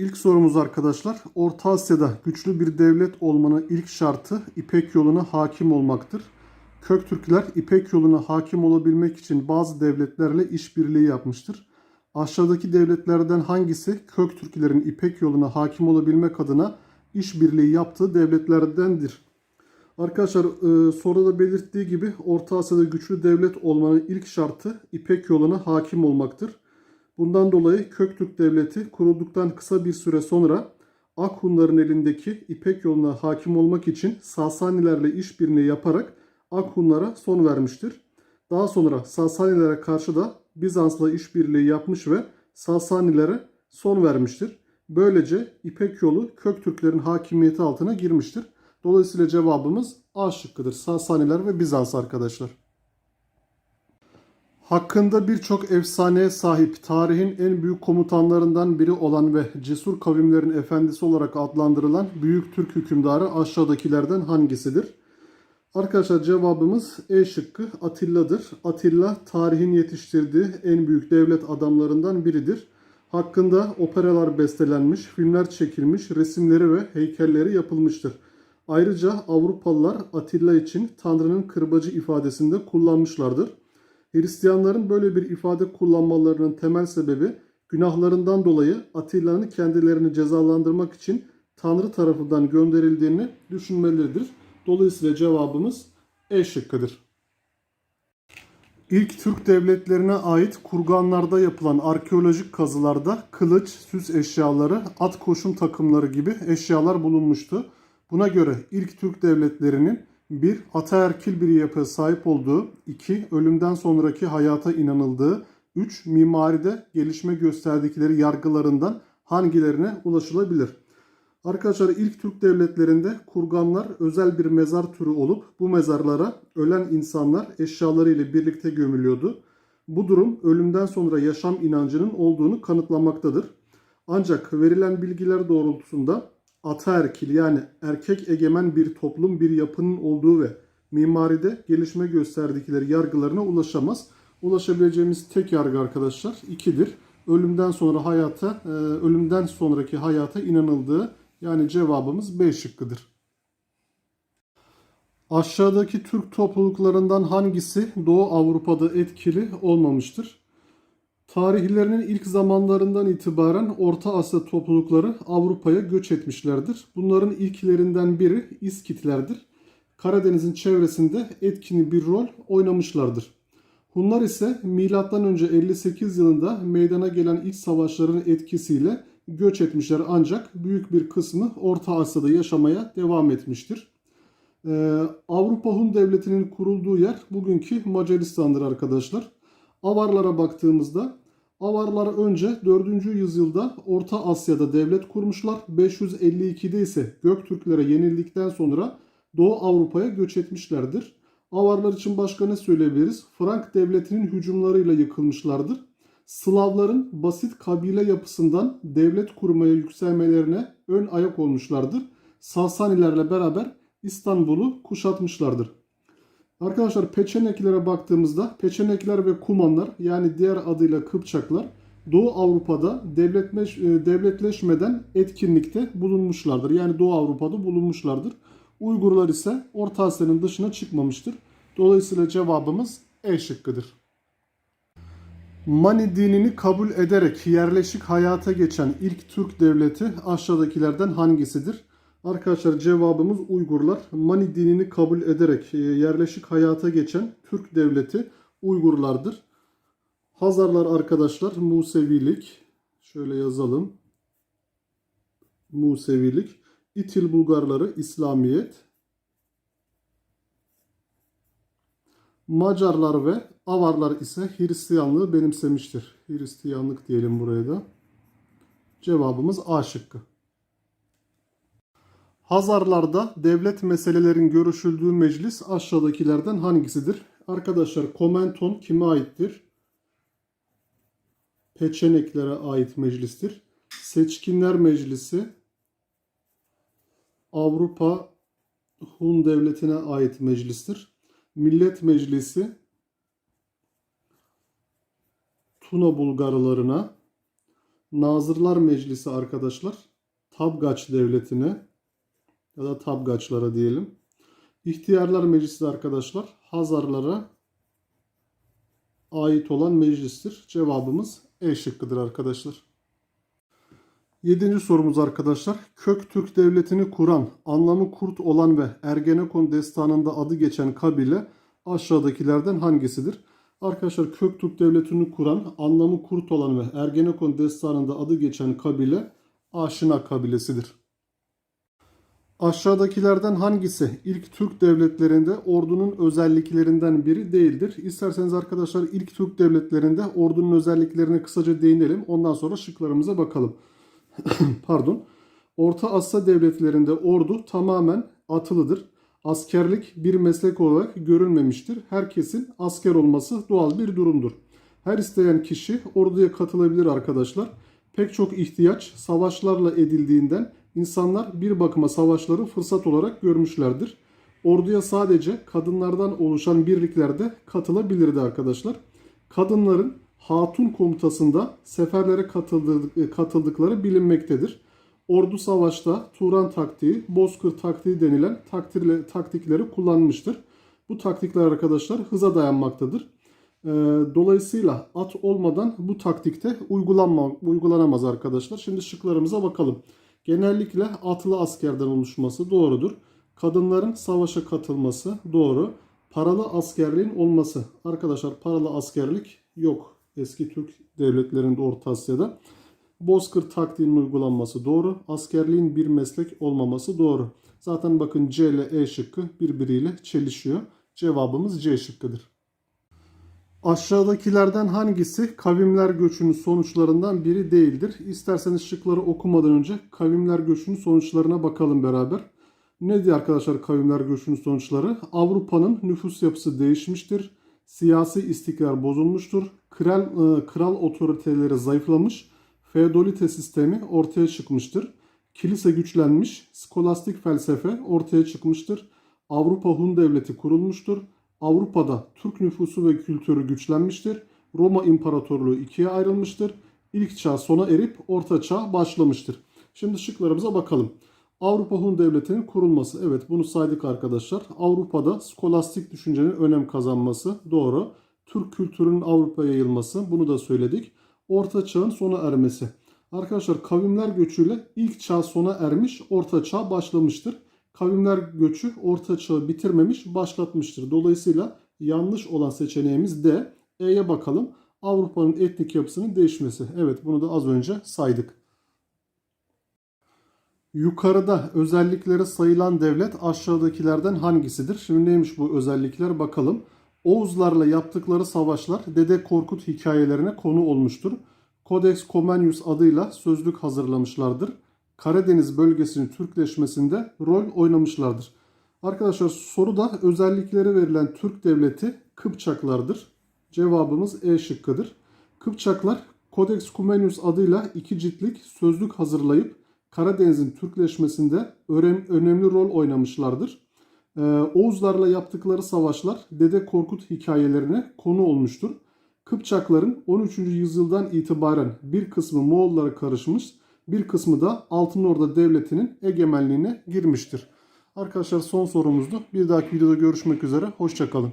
İlk sorumuz arkadaşlar. Orta Asya'da güçlü bir devlet olmanın ilk şartı İpek yoluna hakim olmaktır. Köktürkler İpek yoluna hakim olabilmek için bazı devletlerle işbirliği yapmıştır. Aşağıdaki devletlerden hangisi Köktürklerin İpek yoluna hakim olabilmek adına işbirliği yaptığı devletlerdendir? Arkadaşlar e, soruda belirttiği gibi Orta Asya'da güçlü devlet olmanın ilk şartı İpek yoluna hakim olmaktır. Bundan dolayı Köktürk Devleti kurulduktan kısa bir süre sonra Akhunların elindeki İpek yoluna hakim olmak için Sasanilerle işbirliği yaparak Akhunlara son vermiştir. Daha sonra Sasanilere karşı da Bizans'la işbirliği yapmış ve Sasanilere son vermiştir. Böylece İpek yolu Köktürklerin hakimiyeti altına girmiştir. Dolayısıyla cevabımız A şıkkıdır. Sasaniler ve Bizans arkadaşlar. Hakkında birçok efsaneye sahip tarihin en büyük komutanlarından biri olan ve cesur kavimlerin efendisi olarak adlandırılan Büyük Türk hükümdarı aşağıdakilerden hangisidir? Arkadaşlar cevabımız E şıkkı Atilla'dır. Atilla tarihin yetiştirdiği en büyük devlet adamlarından biridir. Hakkında operalar bestelenmiş, filmler çekilmiş, resimleri ve heykelleri yapılmıştır. Ayrıca Avrupalılar Atilla için Tanrı'nın kırbacı ifadesinde kullanmışlardır. Hristiyanların böyle bir ifade kullanmalarının temel sebebi günahlarından dolayı Atilla'nın kendilerini cezalandırmak için Tanrı tarafından gönderildiğini düşünmeleridir. Dolayısıyla cevabımız E şıkkıdır. İlk Türk devletlerine ait kurganlarda yapılan arkeolojik kazılarda kılıç, süs eşyaları, at koşum takımları gibi eşyalar bulunmuştu. Buna göre ilk Türk devletlerinin 1. Ataerkil bir yapıya sahip olduğu, 2. Ölümden sonraki hayata inanıldığı, 3. Mimaride gelişme gösterdikleri yargılarından hangilerine ulaşılabilir? Arkadaşlar ilk Türk devletlerinde kurganlar özel bir mezar türü olup bu mezarlara ölen insanlar eşyaları ile birlikte gömülüyordu. Bu durum ölümden sonra yaşam inancının olduğunu kanıtlamaktadır. Ancak verilen bilgiler doğrultusunda ataerkil yani erkek egemen bir toplum bir yapının olduğu ve mimaride gelişme gösterdikleri yargılarına ulaşamaz. Ulaşabileceğimiz tek yargı arkadaşlar ikidir. Ölümden sonra hayata, e, ölümden sonraki hayata inanıldığı yani cevabımız B şıkkıdır. Aşağıdaki Türk topluluklarından hangisi Doğu Avrupa'da etkili olmamıştır? Tarihlerinin ilk zamanlarından itibaren Orta Asya toplulukları Avrupa'ya göç etmişlerdir. Bunların ilklerinden biri İskitlerdir. Karadeniz'in çevresinde etkili bir rol oynamışlardır. Hunlar ise M.Ö. 58 yılında meydana gelen iç savaşların etkisiyle göç etmişler ancak büyük bir kısmı Orta Asya'da yaşamaya devam etmiştir. Ee, Avrupa Hun Devleti'nin kurulduğu yer bugünkü Macaristan'dır arkadaşlar. Avarlara baktığımızda Avarlar önce 4. yüzyılda Orta Asya'da devlet kurmuşlar. 552'de ise Göktürklere yenildikten sonra Doğu Avrupa'ya göç etmişlerdir. Avarlar için başka ne söyleyebiliriz? Frank devletinin hücumlarıyla yıkılmışlardır. Slavların basit kabile yapısından devlet kurmaya yükselmelerine ön ayak olmuşlardır. Sasanilerle beraber İstanbul'u kuşatmışlardır. Arkadaşlar Peçeneklere baktığımızda Peçenekler ve Kumanlar yani diğer adıyla Kıpçaklar Doğu Avrupa'da devletleş, devletleşmeden etkinlikte bulunmuşlardır. Yani Doğu Avrupa'da bulunmuşlardır. Uygurlar ise Orta Asya'nın dışına çıkmamıştır. Dolayısıyla cevabımız E şıkkıdır. Mani dinini kabul ederek yerleşik hayata geçen ilk Türk devleti aşağıdakilerden hangisidir? Arkadaşlar cevabımız Uygurlar. Mani dinini kabul ederek yerleşik hayata geçen Türk devleti Uygurlardır. Hazarlar arkadaşlar Musevilik. Şöyle yazalım. Musevilik. İtil Bulgarları İslamiyet. Macarlar ve Avarlar ise Hristiyanlığı benimsemiştir. Hristiyanlık diyelim buraya da. Cevabımız A şıkkı. Hazarlarda devlet meselelerin görüşüldüğü meclis aşağıdakilerden hangisidir? Arkadaşlar Komenton kime aittir? Peçeneklere ait meclistir. Seçkinler Meclisi Avrupa Hun Devleti'ne ait meclistir. Millet Meclisi Tuna Bulgarlarına, Nazırlar Meclisi arkadaşlar Tabgaç Devleti'ne ya da Tabgaçlara diyelim. İhtiyarlar Meclisi arkadaşlar Hazarlara ait olan meclistir. Cevabımız E şıkkıdır arkadaşlar. Yedinci sorumuz arkadaşlar. Köktürk Devleti'ni kuran, anlamı kurt olan ve Ergenekon destanında adı geçen kabile aşağıdakilerden hangisidir? Arkadaşlar Köktürk Devleti'ni kuran, anlamı kurt olan ve Ergenekon destanında adı geçen kabile Aşina kabilesidir. Aşağıdakilerden hangisi ilk Türk devletlerinde ordunun özelliklerinden biri değildir? İsterseniz arkadaşlar ilk Türk devletlerinde ordunun özelliklerine kısaca değinelim. Ondan sonra şıklarımıza bakalım. Pardon. Orta Asya devletlerinde ordu tamamen atılıdır. Askerlik bir meslek olarak görülmemiştir. Herkesin asker olması doğal bir durumdur. Her isteyen kişi orduya katılabilir arkadaşlar. Pek çok ihtiyaç savaşlarla edildiğinden insanlar bir bakıma savaşları fırsat olarak görmüşlerdir. Orduya sadece kadınlardan oluşan birliklerde katılabilirdi arkadaşlar. Kadınların hatun komutasında seferlere katıldığı- katıldıkları bilinmektedir. Ordu savaşta Turan taktiği, Bozkır taktiği denilen taktirle, taktikleri kullanmıştır. Bu taktikler arkadaşlar hıza dayanmaktadır. Ee, dolayısıyla at olmadan bu taktikte uygulanma, uygulanamaz arkadaşlar. Şimdi şıklarımıza bakalım. Genellikle atlı askerden oluşması doğrudur. Kadınların savaşa katılması doğru. Paralı askerliğin olması. Arkadaşlar paralı askerlik yok eski Türk devletlerinde Orta Asya'da. Bozkır taktiğinin uygulanması doğru. Askerliğin bir meslek olmaması doğru. Zaten bakın C ile E şıkkı birbiriyle çelişiyor. Cevabımız C şıkkıdır. Aşağıdakilerden hangisi kavimler göçünün sonuçlarından biri değildir? İsterseniz şıkları okumadan önce kavimler göçünün sonuçlarına bakalım beraber. Ne diyor arkadaşlar kavimler göçünün sonuçları? Avrupa'nın nüfus yapısı değişmiştir. Siyasi istikrar bozulmuştur. Kral, e, kral otoriteleri zayıflamış. Feodalite sistemi ortaya çıkmıştır. Kilise güçlenmiş. Skolastik felsefe ortaya çıkmıştır. Avrupa Hun devleti kurulmuştur. Avrupa'da Türk nüfusu ve kültürü güçlenmiştir. Roma İmparatorluğu ikiye ayrılmıştır. İlk çağ sona erip orta çağ başlamıştır. Şimdi şıklarımıza bakalım. Avrupa Hun Devleti'nin kurulması. Evet bunu saydık arkadaşlar. Avrupa'da skolastik düşüncenin önem kazanması. Doğru. Türk kültürünün Avrupa'ya yayılması. Bunu da söyledik. Orta çağın sona ermesi. Arkadaşlar kavimler göçüyle ilk çağ sona ermiş, orta çağ başlamıştır. Kavimler göçü orta çağı bitirmemiş, başlatmıştır. Dolayısıyla yanlış olan seçeneğimiz D. E'ye bakalım. Avrupa'nın etnik yapısının değişmesi. Evet bunu da az önce saydık. Yukarıda özellikleri sayılan devlet aşağıdakilerden hangisidir? Şimdi neymiş bu özellikler bakalım. Oğuzlarla yaptıkları savaşlar Dede Korkut hikayelerine konu olmuştur. Codex Comenius adıyla sözlük hazırlamışlardır. Karadeniz bölgesinin Türkleşmesinde rol oynamışlardır. Arkadaşlar soruda özellikleri verilen Türk devleti Kıpçaklardır. Cevabımız E şıkkıdır. Kıpçaklar Codex Comenius adıyla iki ciltlik sözlük hazırlayıp Karadeniz'in Türkleşmesinde önem- önemli rol oynamışlardır. Ee, Oğuzlarla yaptıkları savaşlar Dede Korkut hikayelerine konu olmuştur. Kıpçakların 13. yüzyıldan itibaren bir kısmı Moğollara karışmış, bir kısmı da Altınorda Devleti'nin egemenliğine girmiştir. Arkadaşlar son sorumuzdu. Bir dahaki videoda görüşmek üzere. Hoşçakalın.